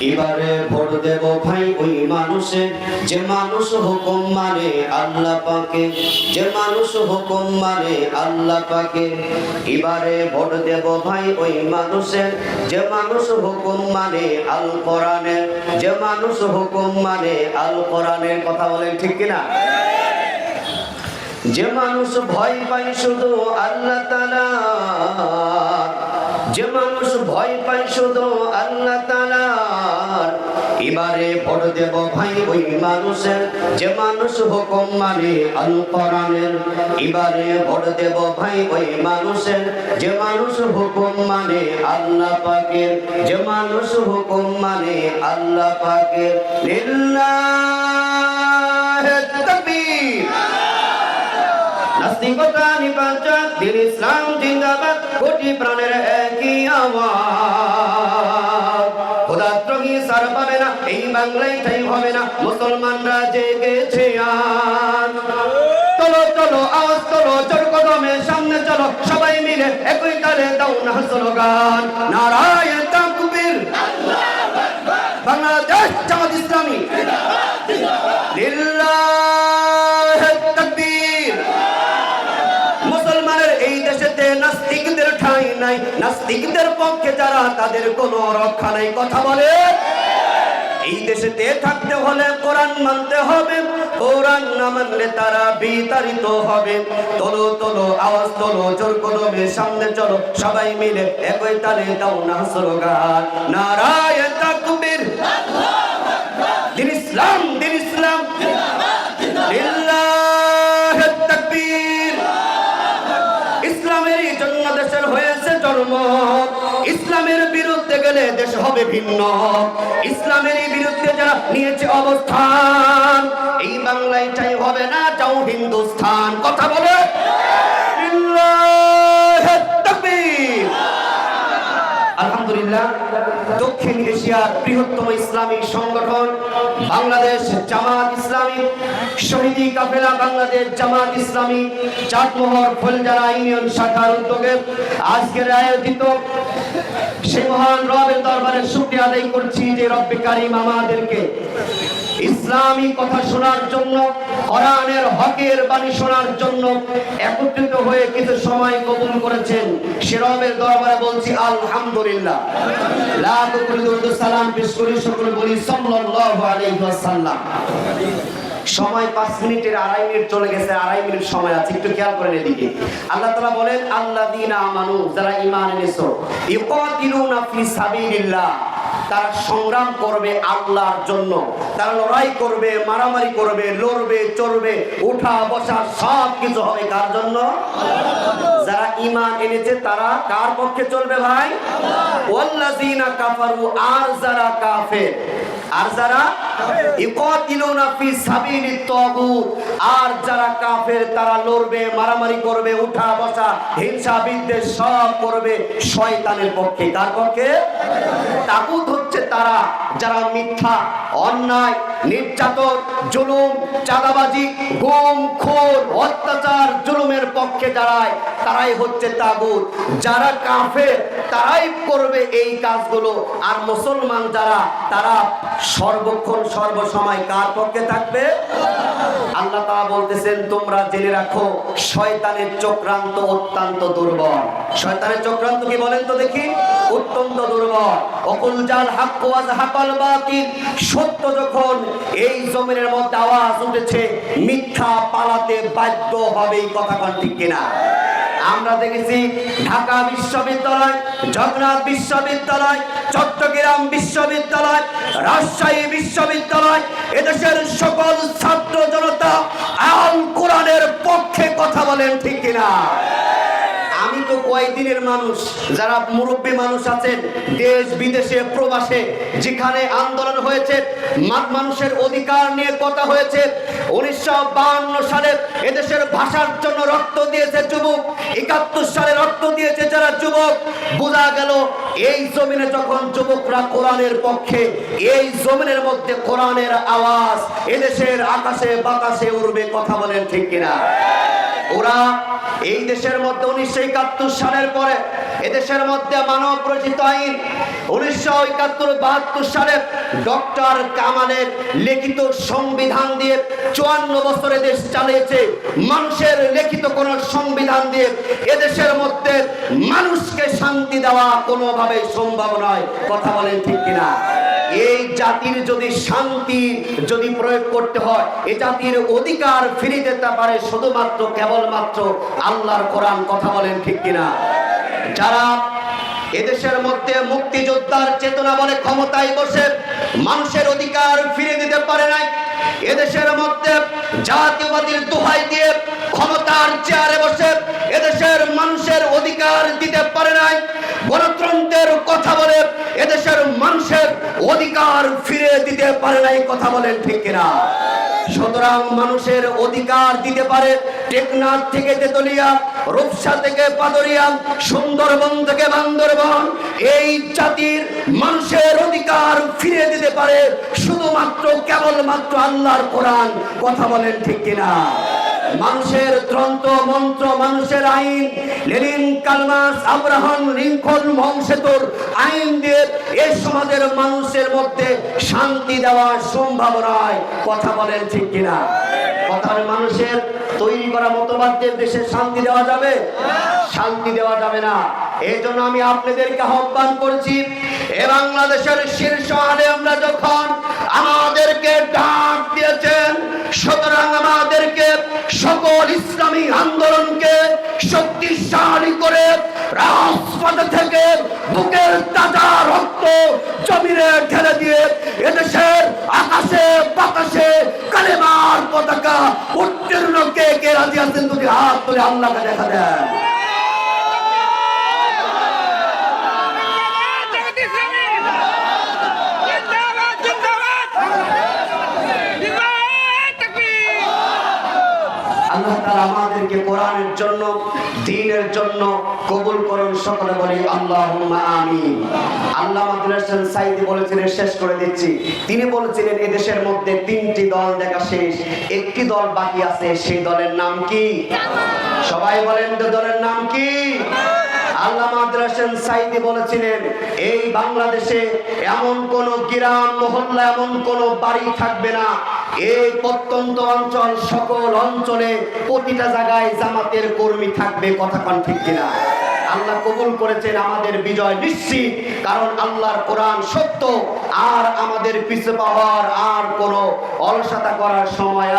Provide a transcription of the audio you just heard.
এবারে ভোট দেব ভাই ওই মানুষের। যে মানুষ হুকুম মানে আল্লাহ পাকে যে মানুষ হুকুম মানে আল্লাহ পাকে এবারে ভোট দেব ভাই ওই মানুষের। যে মানুষ হুকুম মানে আল কোরআনের। যে মানুষ হুকুম মানে আল কোরআনের কথা বলেন ঠিক কিনা? যে মানুষ ভয় পায় শুধু আল্লাহ তালা যে মানুষ ভয় পায় শুধু আল্লাহ তালার এবারে ভোট দেব ভাই, ওই মানুষের যে মানুষ হুকুম মানে আল কোরআনের এবারে ভোট দেব ভাই, ওই মানুষের যে মানুষ হুকুম মানে আল্লাহ পাকের। যে মানুষ হুকুম মানে আল্লাহ পাকের। লিল্লাহ তাকবীর। নাস্তিকতা জিন্দাবাদ, কোটি প্রাণের একই আওয়াজ। খোদাত্রহী সার পাবে না, এই বাংলায় ঠাই হবে না। মুসলমানরা জেগেছে আজ চলো চলো, আওয়াজ চলো, জোর কদমে সামনে চলো, সবাই মিলে একই তালে দাও না স্লোগান। নারায়ণ নাই। নাস্তিকদের পক্ষে যারা, তাদের কোনো রক্ষা নাই। কথা বলে? এই দেশেতে থাকতে হলে কোরআন মানতে হবে। কোরআন না মানলে তারা বিতাড়িত হবে। তোলো তোলো, আওয়াজ তোলো, জোর কদমে সামনে চলো। সবাই মিলে একই তালে দাও না স্লোগান। নারায়ণ তাকবীর। ইসলামের বিরুদ্ধে গেলে দেশ হবে ভিন্ন। ইসলামের বিরুদ্ধে যারা নিয়েছে অবস্থান, এই বাংলায় চাই হবে না, যাও হিন্দুস্থান। কথা বলে। আলহামদুলিল্লাহ, দক্ষিণ এশিয়ার বৃহত্তম ইসলামী সংগঠন বাংলাদেশ জামাত ইসলামী, শহীদি কাফেলা বাংলাদেশ জামাত ইসলামী, চাটমোহর ফুলজারা ইউনিয়ন শাখার উদ্যোগে আজকের আয়োজিত সে রবের দরবারে শুকরিয়া আদায় করছি যে রব্বে কারিম আমাদেরকে ইসলামী কথা শোনার জন্য, কোরআনের হকের বাণী শোনার জন্য একত্রিত হয়ে কিছু সময় কবুল করেছেন। সে রবের দরবারে বলছি, আলহামদুলিল্লাহ। কোটি সালাম পেশ করি সকলে বলি, সাল্লাল্লাহু আলাইহি ওয়াসাল্লাম। সময় পাঁচ মিনিটের আড়াই মিনিট চলে গেছে, আড়াই মিনিট সময় আছে, একটু খেয়াল করেন এদিকে। আল্লাহ তালা বলেন, আল্লাযীনা আমানু, যারা ইমান এনেছো, ইউকাতিলুনা ফি সাবিলিল্লাহ। তারা সংগ্রাম করবে আল্লাহর জন্য। তারা লড়াই করবে, মারামারি করবে, লড়বে চলবে উঠা, বসা, সব কিছু হবে কার জন্য? যারা ঈমান এনেছে তারা কার পক্ষে চলবে ভাই? কাফারু, আর যারা আর যারা? আর যারা কাফের তারা লড়বে, মারামারি করবে, উঠা, বসা, হিংসা, বিদ্বেষ সব করবে শয়তানের পক্ষে। কার পক্ষে? তাগুত তারা যারা মিথ্যা, অন্যায়, নির্যাতন, জুলুম, চাঁদাবাজি, গুম খুন অত্যাচার, জুলুমের পক্ষে দাঁড়ায় তারাই হচ্ছে তাগুত। যারা কাফের, তারাই করবে এই কাজগুলো। আর মুসলমান যারা, তারা সর্বক্ষণ, সর্বসময় কার পক্ষে থাকবে? আল্লাহ তারা বলতেছেন, তোমরা জেনে রাখো, শয়তানের চক্রান্ত অত্যন্ত দুর্বল। শয়তানের চক্রান্ত কি বলেন তো দেখি? অত্যন্ত দুর্বল। অকুল জাল হাক্ক ওয়াজ হাকাল বাতিল। সত্য যখন এই জমিনের মধ্যে আওয়াজ উঠেছে, মিথ্যা পালাতে বাধ্য হবে এই কথা কোন ঠিক কিনা? আমরা দেখেছি ঢাকা বিশ্ববিদ্যালয়, জগন্নাথ বিশ্ববিদ্যালয়, চট্টগ্রাম বিশ্ববিদ্যালয়, রাজশাহী বিশ্ববিদ্যালয়, এদেশের সকল ছাত্র জনতা আল কোরআনের পক্ষে কথা বলেন ঠিক কিনা? তো কয়েকদিনের মানুষ। যারা মুরব্বী মানুষ আছেন, দেশ, বিদেশে, প্রবাসে, যেখানে আন্দোলন হয়েছে মানুষের অধিকার নিয়ে কথা হয়েছে, উনিশশো সালে এদেশের ভাষার জন্য রক্ত দিয়েছে যুবক, একাত্তর সালে রক্ত দিয়েছে যারা যুবক। বোঝা গেল, এই জমিনে যখন যুবকরা কোরআনের পক্ষে, এই জমিনের মধ্যে কোরআনের আওয়াজ, এদেশের আকাশে বাতাসে উড়বে, কথা বলেন ঠিক কিনা? ওরা এই দেশের মধ্যে উনিশশো একাত্তর সালের পরে এদেশের মধ্যে মানব রচিত আইন উনিশশো একাত্তর বাহাত্তর সালে ডক্টর কামালের লিখিত সংবিধান দিয়ে চুয়ান্ন বছর দেশ চালিয়েছে। মানুষের লিখিত কোন সংবিধান দিয়ে এদেশের মধ্যে মানুষকে শান্তি দেওয়া কোনোভাবে সম্ভব নয়। কথা বলেন ঠিক কিনা? এই জাতির যদি শান্তি যদি প্রয়োগ করতে হয় এই জাতির অধিকার ফিরে দিতে পারে শুধুমাত্র, কেবলমাত্র আল্লাহর কোরআন কথা বলেন ঠিক কিনা? যারা এদেশের মধ্যে মুক্তিযোদ্ধার চেতনা বলে ক্ষমতায় বসে মানুষের অধিকার ফিরে দিতে পারে নাই, এদেশের মধ্যে জাতীয়বাদীর দোহাই দিয়ে ক্ষমতার চেয়ারে বসে এদেশের মানুষের অধিকার দিতে অধিকার ফিরে দিতে পারে নাই কথা বলেন ঠিক কিনা? সুতরাং মানুষের অধিকার দিতে পারে টেকনাথ থেকে তেতুলিয়া, রূপসা থেকে পাদরিয়া, সুন্দরবন থেকে বান্দরবন। এই জাতির মানুষের অধিকার ফিরে দিতে পারে শুধুমাত্র কেবলমাত্র আল্লাহর কোরআন। কথা বলেন ঠিক কিনা? মানুষের ত্রন্ত মন্ত্র, মানুষের আইন। Lenin, Karl Marx, Abraham, Lincoln বংশেতর আইন দিয়ে এই সমাজের মানুষের মধ্যে শান্তি দেওয়া সম্ভব নয় কথা বলেন ঠিক কিনা? কথার মানুষের তৈরি করা মতবাদদের দেশে শান্তি দেওয়া যাবে? শান্তি দেওয়া যাবে না। এই জন্য আমি আপনাদেরকে আহ্বান করছি, এ বাংলাদেশের শীর্ষ আলে আমরা যখন আমাদেরকে ডাক দিয়েছেন সকল ইসলামী আন্দোলনকে শক্তিশালী করে রাজপথ থেকে বুকের তাজা রক্ত জমিনে ঢেলে দিয়ে এদেশের আকাশে, বাতাসে কালেমার পতাকা উত্তীর্ণ কে কে রাজি আছেন দুটি হাত তুলে আল্লাহকে দেখা দেন জিন্দাবাদ জিন্দাবাদ জিন্দাবাদ জিন্দাবাদ তাকবীর আল্লাহ তাআলা আমাদেরকে কোরআনের জন্য, দ্বীনের জন্য কবুল করুন। সকলে বলি, আল্লাহুম্মা আমিন। আল্লাহ মাদ্রাসান সাইদি বলেছিলেন, শেষ করে দিচ্ছি। তিনি বলেছিলেন, এদেশের মধ্যে তিনটি দল দেখা শেষ, একটি দল বাকি আছে, সেই দলের নাম কি? সবাই বলেন দলের নাম কি? বলেছিলেন, এই বাংলাদেশে এমন কোন গ্রাম, মহল্লা, এমন কোন বাড়ি থাকবে না। এই প্রত্যন্ত অঞ্চল, সকল অঞ্চলে প্রতিটা জায়গায় জামাতের কর্মী থাকবে। কথা কন ঠিক কিনা? আল্লাহ কবুল করেছেন, আমাদের বিজয় নিশ্চিত, কারণ আল্লাহর কোরআন সত্য। আর আমাদের পিছু পাওয়ার আর কোনো অলসতা করার সময়